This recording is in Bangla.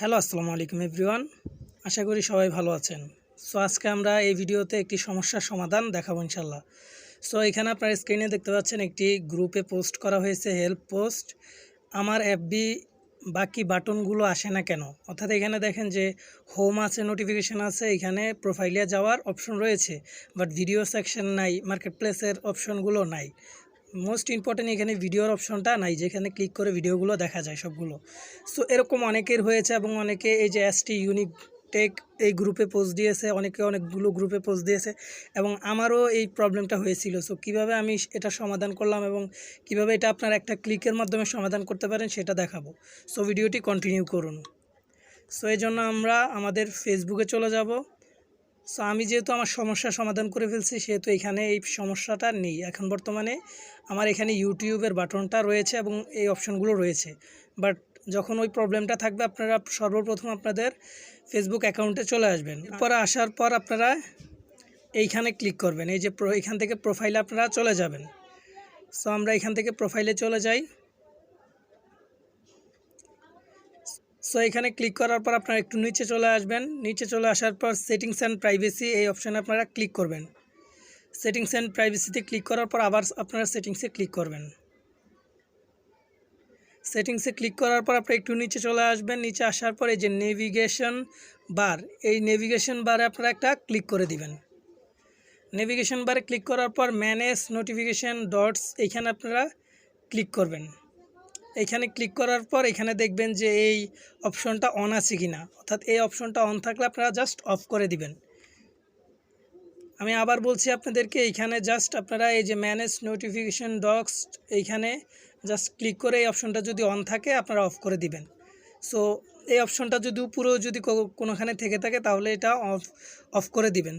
হ্যালো, আসসালামু আলাইকুম এভরিওয়ান। আশা করি সবাই ভালো আছেন। সো আজকে আমরা এই ভিডিওতে একটি সমস্যার সমাধান দেখাবো ইনশাল্লাহ সো এখানে আপনার স্ক্রিনে দেখতে পাচ্ছেন একটি গ্রুপে পোস্ট করা হয়েছে, হেল্প পোস্ট। আমার এফবি বাকি বাটনগুলো আসে না কেন? অর্থাৎ এখানে দেখেন যে হোম আছে, নোটিফিকেশান আছে, এখানে প্রোফাইলে যাওয়ার অপশন রয়েছে, বাট ভিডিও সেকশন নাই মার্কেট প্লেসের অপশনগুলো নাই। মোস্ট ইম্পর্টেন্ট এখানে ভিডিওর অপশনটা নাই, যেখানে ক্লিক করে ভিডিওগুলো দেখা যায় সবগুলো। সো এরকম অনেকের হয়েছে এবং অনেকে এই যে এসটি ইউনিক টেক এই গ্রুপে পোস্ট দিয়েছে, অনেকে অনেকগুলো গ্রুপে পোস্ট দিয়েছে এবং আমারও এই প্রবলেমটা হয়েছিল। সো কীভাবে আমি এটা সমাধান করলাম এবং কীভাবে এটা আপনার একটা ক্লিকের মাধ্যমে সমাধান করতে পারেন সেটা দেখাবো। সো ভিডিওটি কন্টিনিউ করুন। সো এই জন্য আমরা আমাদের ফেসবুকে চলে যাব। সো আমি যেহেতু আমার সমস্যার সমাধান করে ফেলছি, সেহেতু এখানে এই সমস্যাটা নেই। এখন বর্তমানে আমার এখানে ইউটিউবের বাটনটা রয়েছে এবং এই অপশনগুলো রয়েছে। বাট যখন ওই প্রবলেমটা থাকবে, আপনারা সর্বপ্রথম আপনাদের ফেসবুক অ্যাকাউন্টে চলে আসবেন। পরে আসার পর আপনারা এইখানে ক্লিক করবেন। এই যে এখান থেকে প্রোফাইলে আপনারা চলে যাবেন। সো আমরা এখান থেকে প্রোফাইলে চলে যাই। সো এখানে ক্লিক করার পর আপনারা একটু নিচে চলে আসবেন। নিচে চলে আসার পর সেটিংস অ্যান্ড প্রাইভেসি এই অপশানে আপনারা ক্লিক করবেন। সেটিংস অ্যান্ড প্রাইভেসিতে ক্লিক করার পর আবার আপনারা সেটিংসে ক্লিক করবেন। সেটিংসে ক্লিক করার পর আপনারা একটু নিচে চলে আসবেন। নিচে আসার পর এই যে নেভিগেশন বার এই নেভিগেশন বারে আপনারা একটা ক্লিক করে দিবেন। নেভিগেশন বারে ক্লিক করার পর ম্যানেজ নোটিফিকেশান ডটস এইখানে আপনারা ক্লিক করবেন। এখানে ক্লিক করার পর এখানে দেখবেন যে এই অপশনটা অন আছে কি না অর্থাৎ এই অপশনটা অন থাকলে আপনারা জাস্ট অফ করে দিবেন। আমি আবার বলছি আপনাদেরকে এইখানে জাস্ট আপনারা এই যে ম্যানেজ নোটিফিকেশন ডক্স এইখানে জাস্ট ক্লিক করে এই অপশনটা যদি অন থাকে, আপনারা অফ করে দিবেন। সো এই অপশনটা যদি পুরো যদি কোনোখানে থেকে থাকে, তাহলে এটা অফ অফ করে দিবেন।